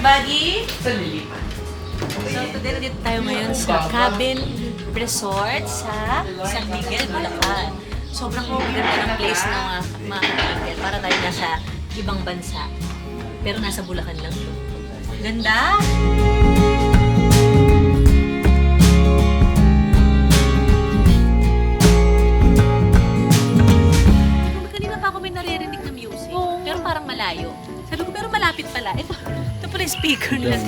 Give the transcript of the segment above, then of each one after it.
everybody sa Liliman. So, today nandito tayo ngayon sa Cabin Resort sa San Miguel, Bulacan. Sobrang ganda ng place ng mga, mga kapigil. Para tayo nasa ibang bansa. Pero nasa Bulacan lang. Ganda! Kanina pa ako may naririnig na music. Pero parang malayo. Sabi ko, pero malapit pala. Eh, Ito pala yung speaker nila.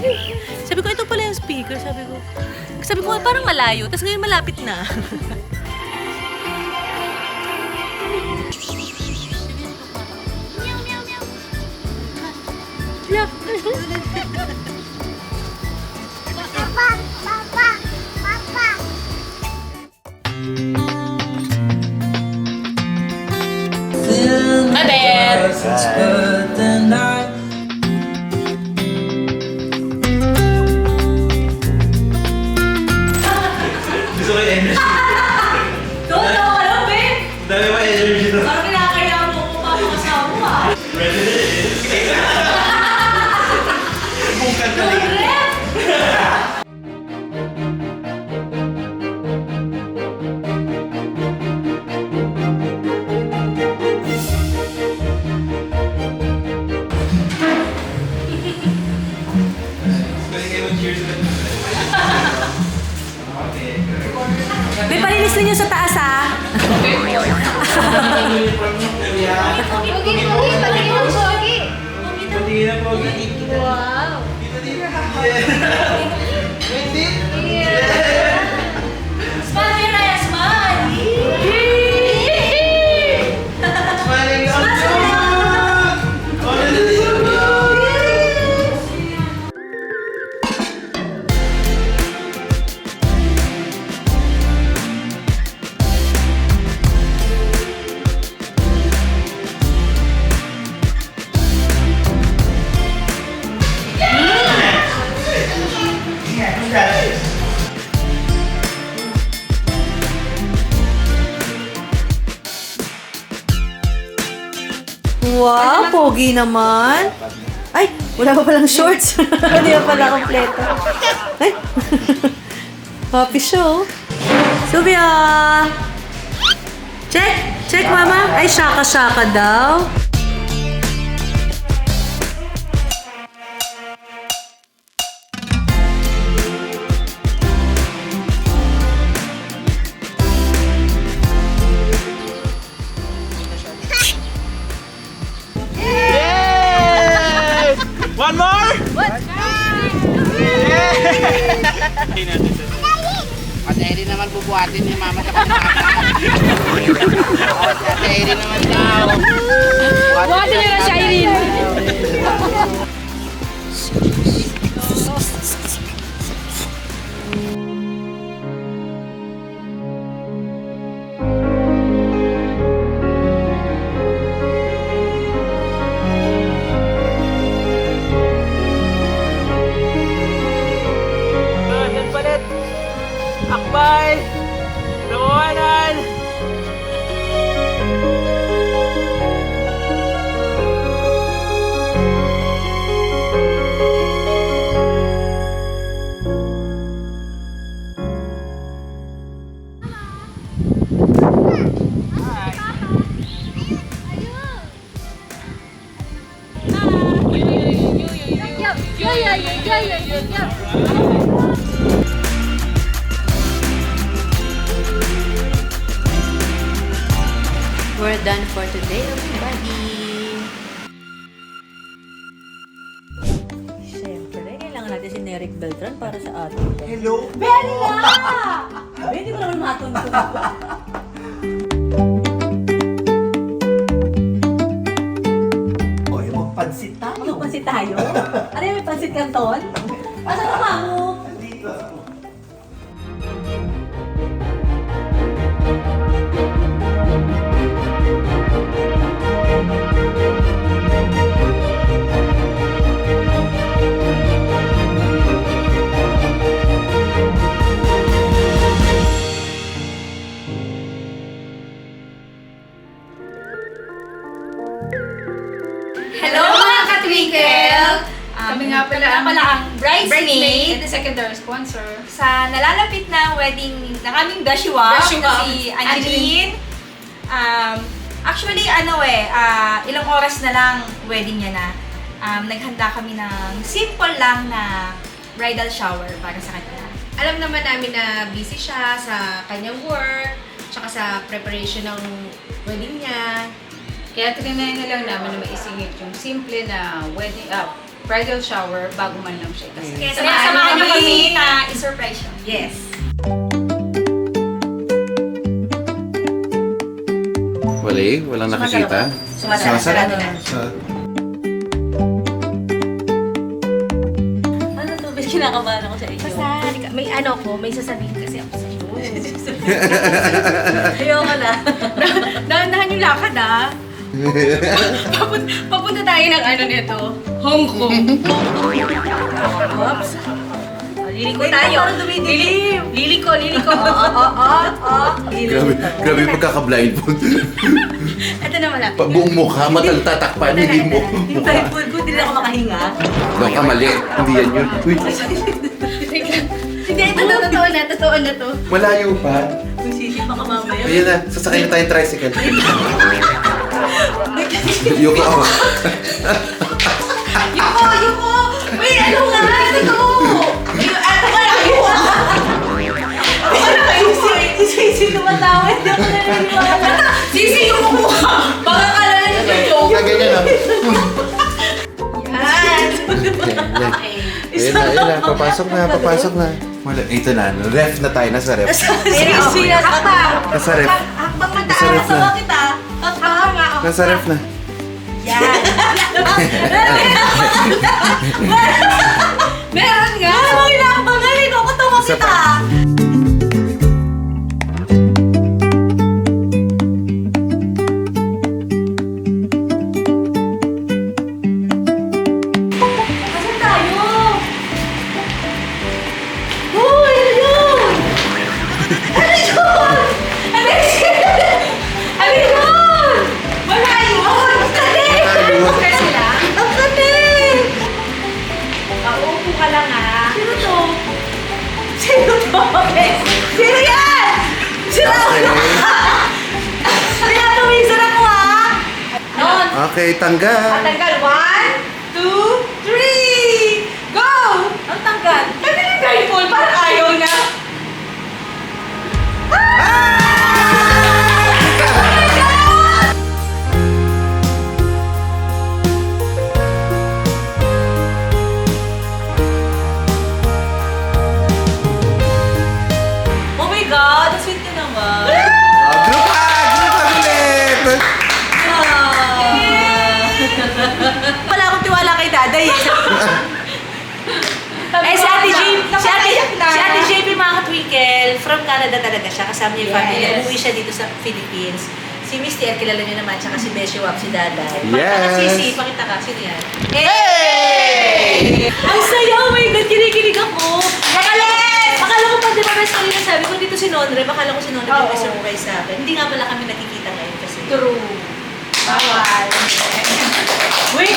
Sabi ko, ito pala yung speaker. Sabi ko, sabi ko, parang malayo. Tapos ngayon malapit na. Papa, papa, papa. Pogi, pogi mo, pogi. Pati na po. Wow. Dito, dito. Yeah. pogi naman. Ay, wala pa palang shorts. Hindi pa pala kompleto. Ay, happy show. Sylvia! Check! Check, mama. Ay, shaka-shaka daw. Bubuhatin ni Mama sa pagkakata. At Eri naman Natin si Eric Beltran para sa atin. Hello. Very na! Hindi ko naman matuntun. Oy, magpansit tayo. Magpansit tayo? Ano yung may pansit kanton? Asa ka mo? Pala nga ang pala ang bridesmaid. and the secondary sponsor. sa nalalapit na wedding ng aming Beshiwap Beshiwap. na si Angeline. Um, actually, ano eh, ah, ilang oras na lang wedding niya na. Um, naghanda kami ng simple lang na bridal shower para sa kanya. alam naman namin na busy siya sa kanyang work, tsaka sa preparation ng wedding niya. Kaya tinanay na lang namin na maisingit yung simple na wedding, ah, bridal shower bago man lang siya ikasal. Kaya Samahan samahan niyo kami na i-surprise siya. Yes. Wali? Walang nakikita? Sumasarap. Sumasarap. Sa- Ano to? Ba't kinakabahan ako sa inyo? Basta, may ano ko, may sasabihin kasi ako sa iyo. Ayoko na. Dahan-dahan yung lakad ah. papunta, papunta tayo ng ano nito, Hong Kong. Oops. Liliko tayo. Lili, liliko, liliko. Oo, oo, oo, oo. Grabe, grabe yung pagkaka-blindfold. Ito na malapit. Pa- Buong mukha, matal tatakpan, hindi mo. Yung blindfold ko, hindi na ako makahinga. Baka mali. Hindi yan yun. Uy, Hindi, ito na, totoo na, totoo na to. malayo pa. Kung sisip ka mamaya. Ayan na, sasakay na tayong tricycle. Yuko ako. Yuko, yuko! Wait, ano nga? Ito! Yung, ano ba lang yuko? Ano kayo si Sisi tumatawa? Hindi ako naniniwala. Sisi, yung mukha! Baka kalala niyo yung joke. Na ganyan ah. Yan. Okay. Ayan na, ayan na. Papasok na, papasok na. Wala, ito na. Ref na tayo. Nasa ref. Nasa ref. Nasa ref na. Asawa kita. Hakbang nga! oh. Nasa ref na. Yan! Meron nga! Ano mo inaambangan? Ikukutungo Isa kita. pa. Okay, tanggal. Tanggal. One, Canada talaga siya. Kasama niya yung family. Yes. Umuwi siya dito sa Philippines. Si Misty, at kilala niyo naman, tsaka si Beshi Wap, si Daday. Pakita ka, Yes. Sisi, pakita ka. Sino yan? Hey! Ang saya! Oh my God, kinikilig ako. Akala, akala ko pa, di ba, best kanina sabi ko dito si Nonre, akala ko si Nonre Oo. may surprise sa akin. Hindi nga pala kami nakikita ngayon kasi. True. Bawal. Wait!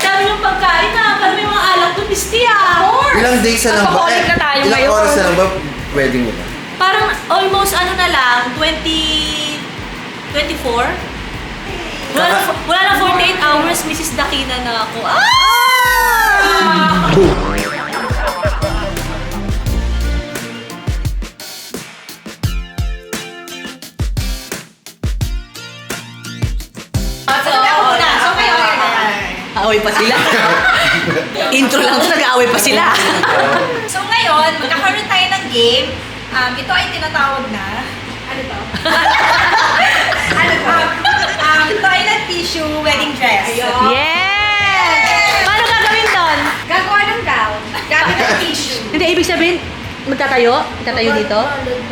Dami yung pagkain na. Parang may mga alak doon, Misty ah. Ilang days na lang ba? Alcoholic na tayo ilang ngayon. oras na lang ba wedding mo? Parang almost ano na lang, 20... 24? Wala na, wala na 48 hours, Mrs. Dakina na ako. Ah! So, ako muna. So, kayo. Away pa sila. Intro lang to, nag-aaway pa sila. So, ngayon, magkakaroon tayo ng game. Um, ito ay tinatawag na... Ano to? ano to? Um, toilet tissue wedding dress. yes! Paano gagawin doon? Gagawa ng gown. Gamit ng tissue. Hindi, ibig sabihin, magtatayo? Magtatayo dito?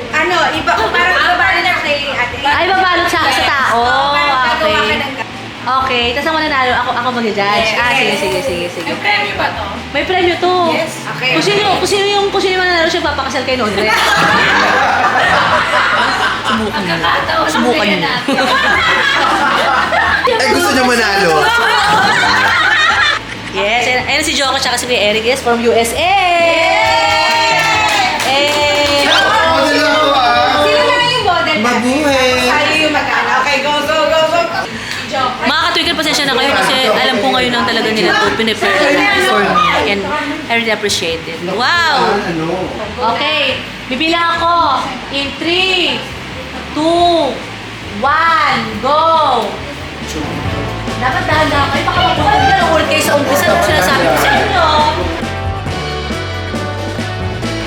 Ano, iba, parang babali na kay ate. Ay, babalot sa, sa tao. Oo, parang gagawa ka Okay. ng gown. Okay, tapos ang mananalo, ako, ako mag-judge. Ah, sige, sige, sige, sige. Yung premyo ba to? May premyo to. Yes. Okay, Kung sino, okay. kung sino yung, kung sino yung mananalo siya, papakasal kay Nondre. Subukan niyo. Subukan niyo. Eh, gusto niyo manalo? Yes, ayun, ayun si Joker at saka si Eric is from USA! Eh! Pasensya na kayo kasi alam ko ngayon lang talaga nila to pinipare for me. And I really appreciate it. Wow! Ano? Okay, bibilang ako in 3, 2, 1, go! Dapat dahan-dahan kayo, baka mabuhay yan. All kayo sa umpisa nung sinasabi ko sa inyo.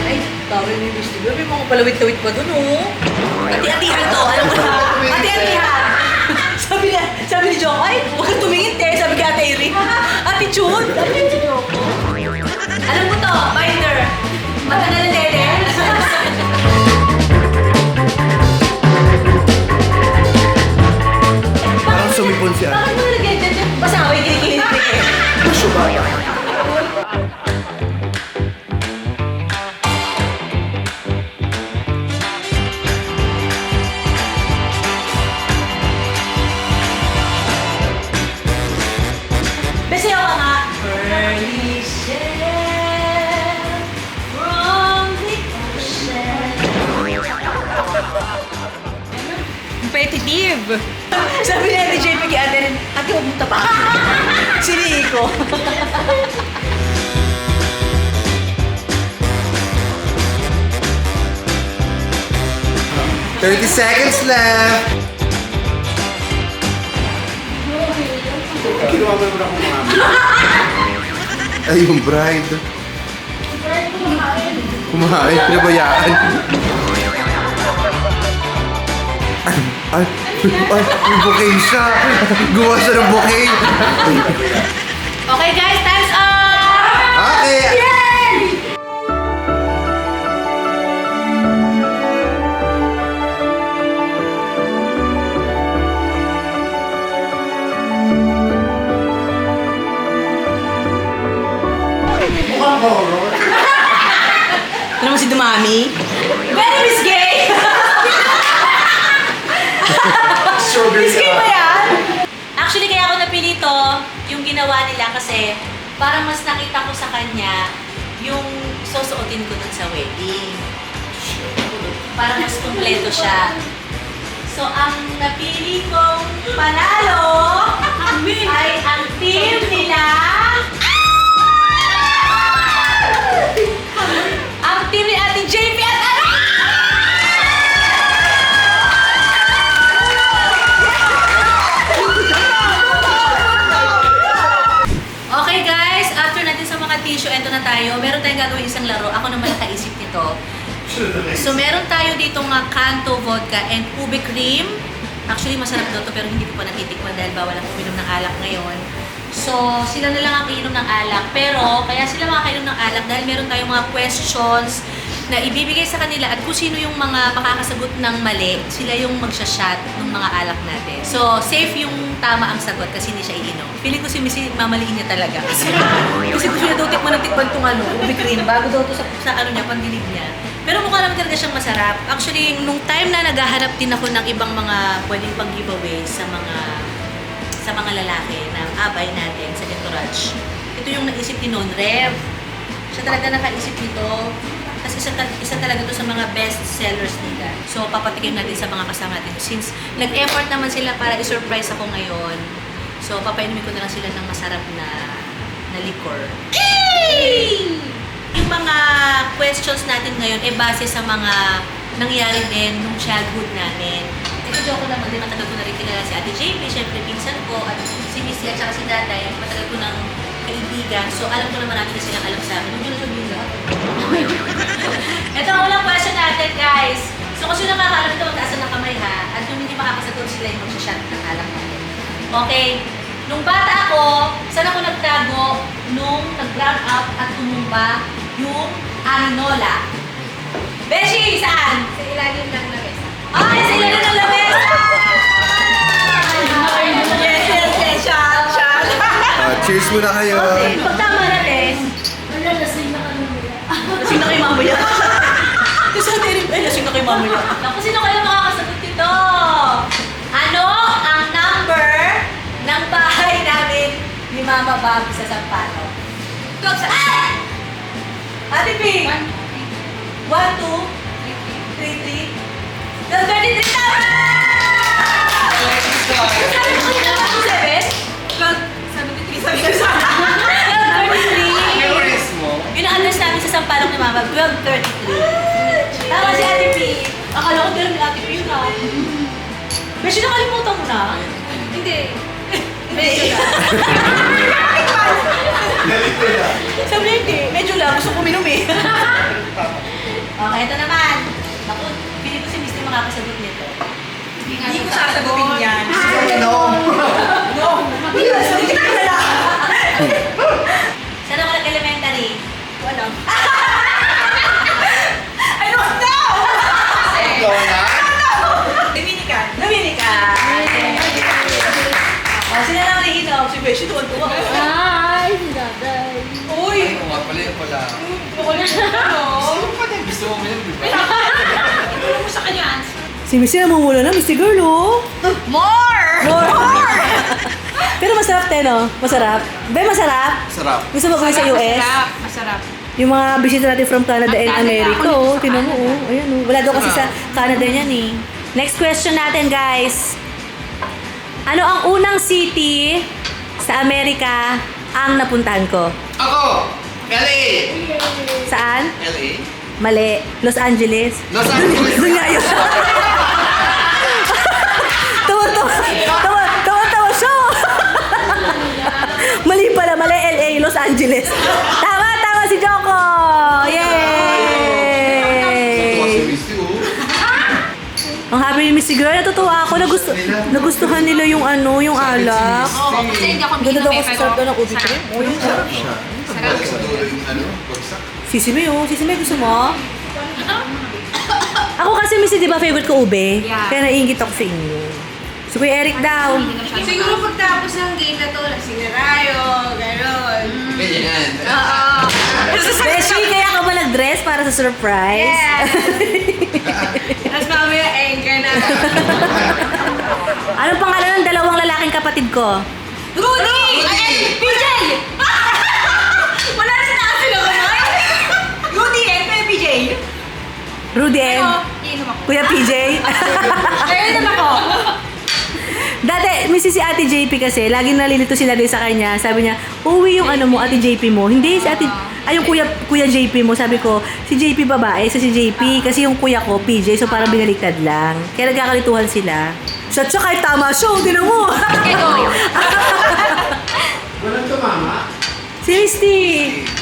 Ay, tawin ni Tigo. May mga palawit-tawit pa dun, oh. Ati-atihan to, alam mo na. Ati-atihan. Sabi niya, sabi ni Joko, ay, huwag kang tumingin, te. Sabi kay Ate Irene. Ate Chun, sabi ni Joko. Alam mo to, binder. Mata na ng dede. Parang sumipon si Bakit mo nalagyan dyan? Pasaway, kinikilig eh. Bese ko. 30 seconds left! Ginawa mo naman ako Ay, yung bride. Kumain, pinabayaan. Ay, ay, ay, may bouquet siya. Gumawa siya ng bouquet. Okay guys, time's up! Okay. Ano mo si Dumami? Very Miss Gay! Miss Gay ba yan? Actually, kaya ako napili to, yung ginawa nila kasi parang mas nakita ko sa kanya yung susuotin ko dun sa wedding. Parang mas kumpleto siya. So, ang napili isang laro. Ako naman nakaisip nito. So meron tayo dito nga Kanto Vodka and Ube Cream. Actually, masarap daw to pero hindi ko pa natitikman dahil bawal ang uminom ng alak ngayon. So, sila na lang ang iinom ng alak. Pero, kaya sila makakainom ng alak dahil meron tayong mga questions na ibibigay sa kanila at kung sino yung mga makakasagot ng mali, sila yung magsha-shot ng mga alak natin. So, safe yung tama ang sagot kasi hindi siya iinom. Feeling ko si Missy mamaliin niya talaga. Kasi, kasi gusto niya daw tikman ng tikman itong ano, ube cream, bago daw to sa, sa ano niya, pandinig niya. Pero mukha naman talaga siyang masarap. Actually, nung time na naghahanap din ako ng ibang mga pwedeng pang giveaway sa mga sa mga lalaki ng abay natin sa entourage. Ito yung naisip ni Non Rev. Siya talaga nakaisip nito. Kasi isa, isa talaga to sa mga best sellers nila. So, papatikim natin sa mga kasama natin. Since nag-effort naman sila para i-surprise ako ngayon, so papainumin ko na lang sila ng masarap na na liquor. Yung mga questions natin ngayon ay base sa mga nangyari din nung childhood namin. Ito joke ko naman din, matagal ko na rin kilala si Ate JP, syempre pinsan ko, at si Missy at saka si Tatay, matagal ko ng kaibigan. So alam ko naman natin na silang alam sa amin. Huwag nyo na sabihin lahat. Ito ang unang question natin, guys. So kung sino nakakaalam ito, magtaasan ng kamay ha. At yung hindi makakasagot sila yung magsashot ng alak natin. Okay. Nung bata ako, saan ako nagtago nung nag-brown up at tumumba yung Arinola? Beshi, saan? Sa ilalim ng lamesa. Ay, sa ilalim ng lamesa! Yes, yes, yes. Shot, shot. Ah, cheers muna kayo. Okay, pag tama natin. Wala, lasing na kami. Lasing na kayo mamaya. Kasi sa tirin, ay, lasing na kayo mamaya. Naku, sino kayo makakasagot dito? Ano ang number ng bahay namin ni Mama Bob sa Sampalo? Ito, sa Ate Pink! One, two, three, three. Twelve, thirty-three, tama! Sabi ko yun naman, seven? Twelve, seventy-three, sabi ko sa Twelve, thirty-three. Yun ang address namin sa Sampalok ni Mama, 1233. Tama si Ate P. Akala ko din ni Ate P yun ah. Beshi, nakalimutan mo na? Hindi. Lang. Sabi niya, hindi. Medyo lang. Gusto ko minum eh. okay, ito naman. Naku, pili ko si Misty makakasagot nito. Hindi ko sasagutin yan. Hindi ka kilala. Saan ako nag-elementary? Wala. I don't know! Dominican. Dominican. Oh, sila naman nahihinom. Si Beshi doon tuwa. Nga pala yung pala? Gusto mo yun, di ba? Si Missy namumula na, Missy Girl, oh. More! More! Pero masarap, te, no? Masarap. Be, masarap. Sarap. Gusto mo gawin sa US? Masarap, masarap. Yung mga bisita natin from Canada and Canada. America, oh. Tinan mo, oh. Ayan, oh. Wala daw kasi sa Canada niyan, eh. Next question natin, guys. Ano ang unang city sa Amerika ang napuntahan ko? Ako! LA! Saan? LA? Mali. Los Angeles. Los Angeles! Doon nga yun. tawa, tawa, tawa, tawa, tawa siya. Mali pala, mali LA, Los Angeles. Tama, tama si Joko. Yay! Oh. Ang happy ni Missy Girl, natutuwa ako. Nagusto, nagustuhan nila yung ano, yung alak. Oo, kasi hindi ako Ganda daw eh, kasi sarap daw ng ubi cream. Oh, sarap. siya. Yung ano, bagsak. Sisime, oh. Sisime, gusto mo? Ako kasi, Missy, di ba favorite ko ube? Yeah. Kaya naiingit ako sa inyo. So, Kuya Eric daw. Siguro pagtapos ng game na to, lasing na tayo, gano'n. Ganyan. Oo. Beshi, kaya ka ba nag-dress para sa surprise? Yes! Tapos mamaya, anchor na. Anong pangalan ng dalawang lalaking kapatid ko? Rudy! Ay, PJ! Rudy and Iinom ako. Kuya PJ. Ayun naman ako. Dati, misi si Ate JP kasi, laging nalilito si Daddy sa kanya. Sabi niya, uwi yung ano mo, Ate JP mo. Hindi, si Ate, ay yung kuya, kuya JP mo. Sabi ko, si JP babae, so si JP. Kasi yung kuya ko, PJ, so parang binaliktad lang. Kaya nagkakalituhan sila. Siya, siya kahit tama siya, oh, tinan mo. Walang tumama. si Misty.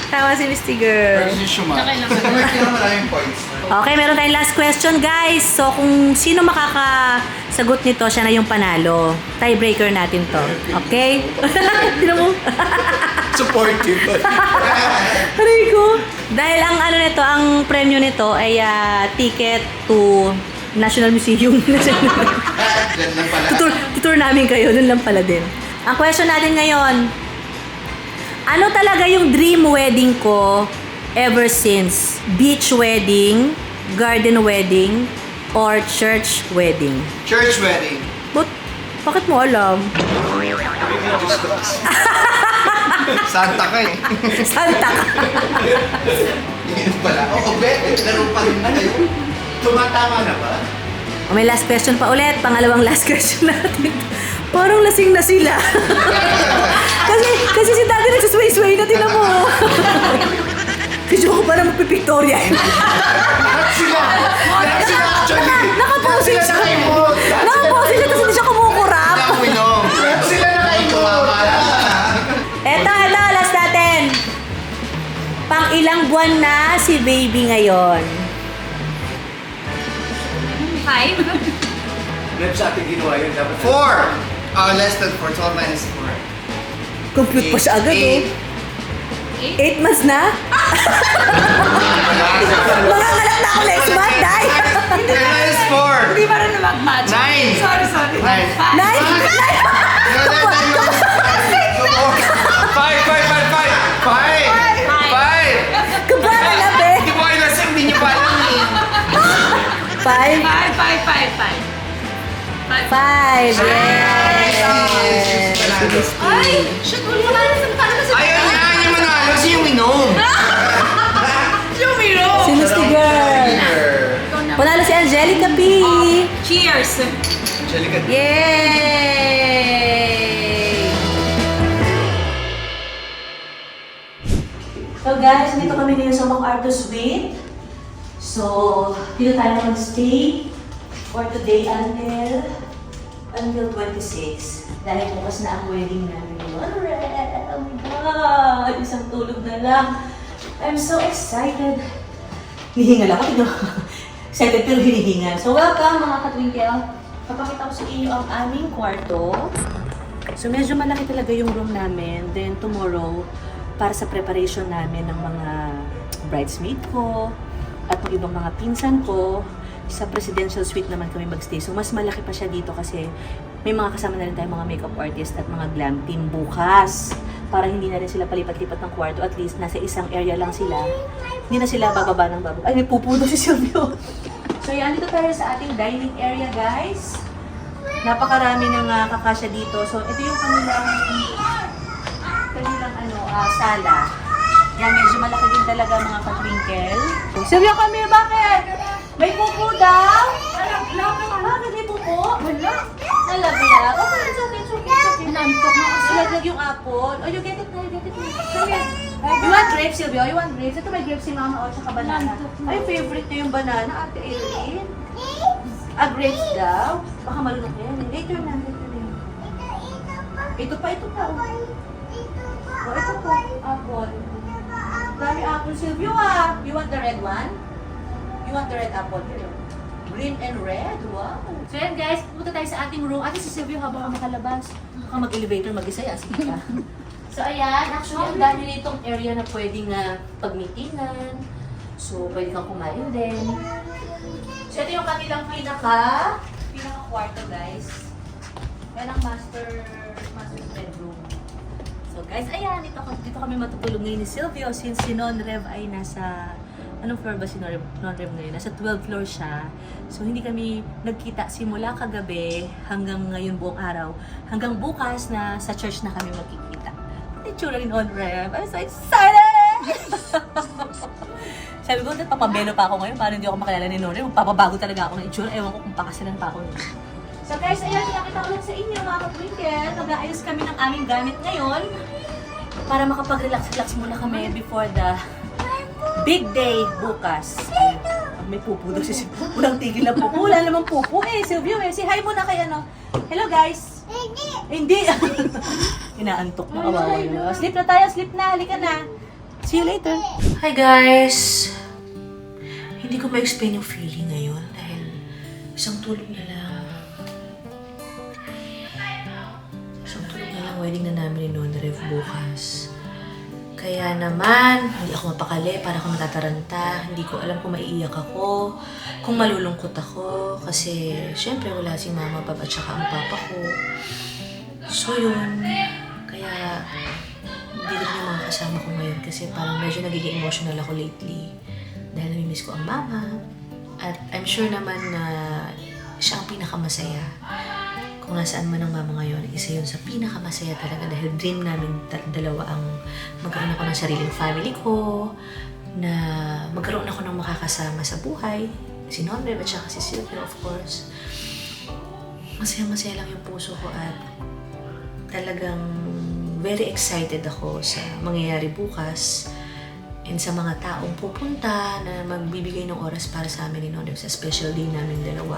Tama si Misty girl. Pero si Shuma. Kaya maraming points. Okay, meron tayong last question, guys. So, kung sino makakasagot nito, siya na yung panalo. Tiebreaker natin to. Okay? Tinan mo. Supportive. Aray ko. Dahil ang ano nito, ang premyo nito ay ah, ticket to National Museum. Diyan lang pala. tutur, tutur namin kayo, dun lang pala din. Ang question natin ngayon, ano talaga yung dream wedding ko ever since? Beach wedding, garden wedding, or church wedding? Church wedding. But, bakit mo alam? Santa ka eh. Santa ka. Yun pala. Oo, be. Laro pa rin kayo. Tumatama na ba? O, may last question pa ulit. Pangalawang last question natin. Parang lasing na sila. kasi, kasi si daddy nagsasway-sway na tinan mo. Si Joko parang magpipictoria. Lahat sila! Lahat sila actually! Nakaposin Lahat siya. sila nakaimot! Nakaposin siya tapos hindi siya kumukurap. Lahat uminom! Lahat sila nakaimot! Eto, eto, last natin. Pang ilang buwan na si baby ngayon? Five? Rep sa ating ginawa yun. Dapat four! Uh, less than four. 12 minus four. Compute pa siya agad, Eight. oh. Eight months na? Manganganak na ako next month, day. Ten minus four! Hindi pa rin mag-match. Nine! Sorry, sorry. Nine! Nine? Five, five, five, five! Five! Five! Kabara na, be. Hindi mo kayo lasing, hindi niyo pa alam eh. Five? Five, five, five, five. Five, yes. Ay, shit, wala na sa uminom. Siya uminom. Sinustigan. Panalo si Angelica P. Oh, cheers! Angelica P. Yay! So guys, dito kami ngayon sa Mang Arthur's Suite. So, dito tayo mag-stay for today until until 26. Dahil bukas na ang wedding namin. Alright! God! Isang tulog na lang. I'm so excited. Hinihingal ako. Mo. excited pero hinihingal. So, welcome mga katwinkle. Papakita ko sa inyo ang aming kwarto. So, medyo malaki talaga yung room namin. Then, tomorrow, para sa preparation namin ng mga bridesmaid ko at ng ibang mga pinsan ko, sa presidential suite naman kami magstay. So, mas malaki pa siya dito kasi may mga kasama na rin tayong mga makeup artist at mga glam team bukas. Para hindi na rin sila palipat-lipat ng kwarto. At least, nasa isang area lang sila. Hindi na sila bababa ng bababa. Ay, may pupuno si Silvio. so, yan. Dito tayo sa ating dining area, guys. Napakarami ng uh, kakasya dito. So, ito yung kanilang kanilang ano, ah, sala. Yan, medyo malaki din talaga mga katwinkle. Silvio, come here, bakit? May pupo daw? Alam, Bakit may pupo? Wala. Nalaglag. Okay, it's okay, it's okay, it's okay. Nalaglag yung apple. Oh, you get it na, you get it na. Come here. You want grapes, Silvio? You want grapes? Ito may grapes si Mama o tsaka banana. Ay, favorite niya yung banana, Ate Aileen. Ah, grapes daw? Baka malunok yan. Later na, later na. Ito pa, ito pa. Oh, oh ito pa. Apple. Dami apple, Silvio ah. You want the red one? You want the red apple? Here. Green and red? Wow. So yan guys, pupunta tayo sa ating room. Ate si Silvio habang makalabas. Baka mag-elevator, mag-isa yan. Sige ka. so ayan, actually ang dami nitong area na pwedeng uh, pag-meetingan. So pwede kang kumain din. So ito yung kanilang pinaka, pinaka kwarto guys. Yan ang master, master bedroom. So guys, ayan, dito, dito kami matutulog ngayon ni Silvio since si Non-Rev ay nasa, anong floor ba si Non-Rev, Non-Rev ngayon? Nasa 12th floor siya. So hindi kami nagkita simula kagabi hanggang ngayon buong araw. Hanggang bukas na sa church na kami magkikita. Ito tsura ni Non-Rev. I'm so excited! Sabi ko, papabelo pa ako ngayon para hindi ako makilala ni Non-Rev. Magpapabago talaga ako ng itsura. Ewan ko kung pakasilan pa ako. So guys, ayan, pinakita ko lang sa inyo mga kapwinkle. Mag-aayos kami ng aming gamit ngayon para makapag-relax-relax muna kami before the big day bukas. Pag may pupu daw si Silvio. Walang tigil na pupu. Wala namang pupu eh. Silvio eh. Si hi muna kay ano. Hello guys. Hindi. Hindi. Inaantok na kawawa yun. Sleep na tayo. Sleep na. Halika na. See you later. Hi guys. Hindi ko ma-explain yung feeling ngayon dahil isang tulog na lang. Isang tulog na lang wedding na namin ni Nona Rev bukas. Kaya naman, hindi ako mapakali para ako natataranta. Hindi ko alam kung maiiyak ako, kung malulungkot ako. Kasi, syempre, wala si mama, papa, at saka ang papa ko. So, yun. Kaya, hindi rin yung mga kasama ko ngayon kasi parang medyo nagiging emotional ako lately. Dahil namimiss ko ang mama. At I'm sure naman na siya ang pinakamasaya. Kung nasaan man ang mama ngayon, isa yun sa pinakamasaya talaga dahil dream namin dalawa ang magkaroon ako ng sariling family ko, na magkaroon ako ng makakasama sa buhay, si Nonrev at saka si Silvia of course. Masaya-masaya lang yung puso ko at talagang very excited ako sa mangyayari bukas and sa mga taong pupunta na magbibigay ng oras para sa amin ni Nonrev sa special day namin dalawa.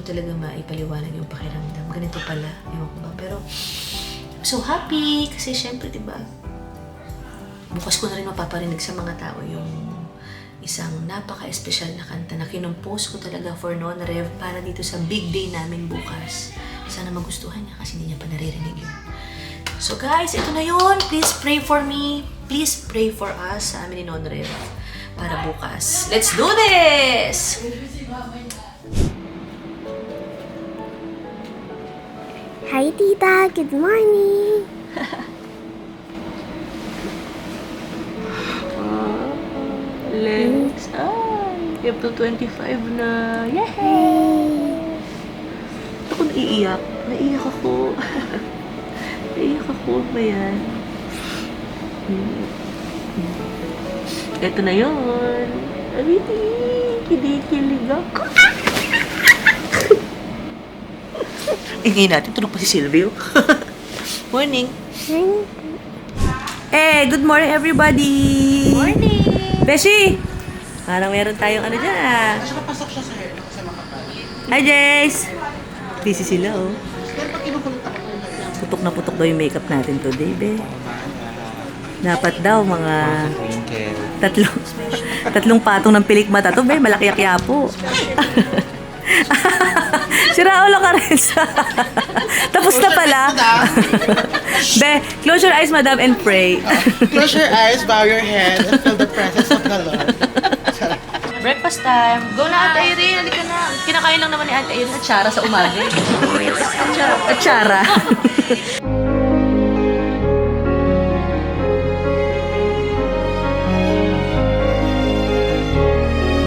Ko talaga maipaliwanag yung pakiramdam. Ganito pala, ewan ko ba. Pero, I'm so happy kasi syempre, di ba, bukas ko na rin mapaparinig sa mga tao yung isang napaka-espesyal na kanta na kinumpose ko talaga for Non Rev para dito sa big day namin bukas. Sana magustuhan niya kasi hindi niya pa naririnig yun. So guys, ito na yun. Please pray for me. Please pray for us sa amin ni Non Rev para bukas. Let's do this! Hi, Tita. Good morning. Lex, ay, up to 25 na. Yay! Ako naiiyak. Naiiyak ako. naiiyak ako ba yan? Ito na yun. Abiti, kinikilig ako. Ingay natin, tulog pa si Silvio. Morning. Eh, good morning everybody! Morning! Beshi! Parang meron tayong ano dyan ah. Hi Jace! Busy sila oh. Putok na putok daw yung makeup natin today, be. Dapat daw mga tatlong tatlong patong ng pilik mata to, be. Malaki po. Sira ulo ka rin sa... Tapos na pala. be, close your eyes, madam, and pray. Close your eyes, bow your head, and feel the presence of the Lord. Breakfast time. Go na, Ate Irene. Halika na. Kinakain lang naman ni Ate Irene at Chara sa umaga. At Chara.